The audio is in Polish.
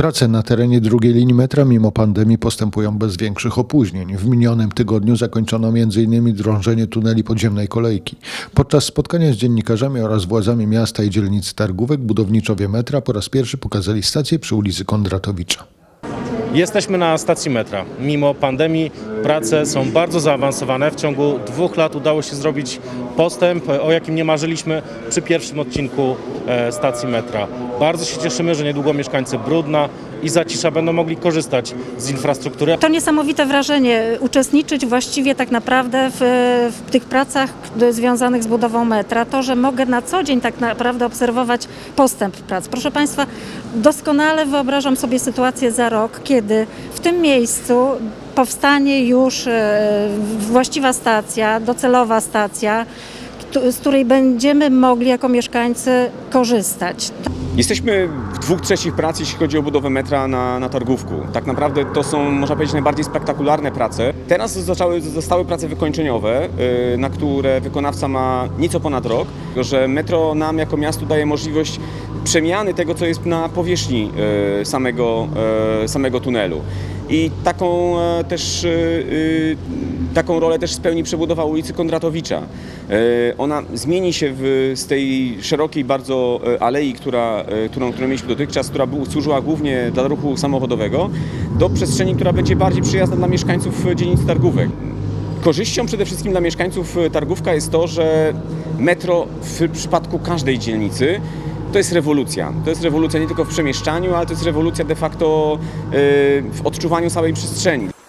Prace na terenie drugiej linii metra mimo pandemii postępują bez większych opóźnień. W minionym tygodniu zakończono m.in. drążenie tuneli podziemnej kolejki. Podczas spotkania z dziennikarzami oraz władzami miasta i dzielnicy Targówek budowniczowie metra po raz pierwszy pokazali stację przy ulicy Kondratowicza. Jesteśmy na stacji metra. Mimo pandemii prace są bardzo zaawansowane. W ciągu dwóch lat udało się zrobić postęp, o jakim nie marzyliśmy przy pierwszym odcinku e, stacji metra. Bardzo się cieszymy, że niedługo mieszkańcy Brudna i Zacisza będą mogli korzystać z infrastruktury. To niesamowite wrażenie uczestniczyć właściwie tak naprawdę w, w tych pracach k- związanych z budową metra. To, że mogę na co dzień tak naprawdę obserwować postęp prac. Proszę Państwa, doskonale wyobrażam sobie sytuację za rok, kiedy w tym miejscu powstanie już właściwa stacja, docelowa stacja, z której będziemy mogli jako mieszkańcy korzystać. Jesteśmy w dwóch trzecich prac, jeśli chodzi o budowę metra na, na Targówku. Tak naprawdę to są, można powiedzieć, najbardziej spektakularne prace. Teraz zaczęły, zostały prace wykończeniowe, y, na które wykonawca ma nieco ponad rok, że metro nam jako miastu daje możliwość przemiany tego, co jest na powierzchni y, samego, y, samego tunelu. I taką e, też, e, e, taką rolę też spełni przebudowa ulicy Kondratowicza. Ona zmieni się w, z tej szerokiej bardzo alei, która, którą, którą mieliśmy dotychczas, która był, służyła głównie dla ruchu samochodowego, do przestrzeni, która będzie bardziej przyjazna dla mieszkańców dzielnicy Targówek. Korzyścią przede wszystkim dla mieszkańców Targówka jest to, że metro w przypadku każdej dzielnicy to jest rewolucja. To jest rewolucja nie tylko w przemieszczaniu, ale to jest rewolucja de facto e, w odczuwaniu całej przestrzeni.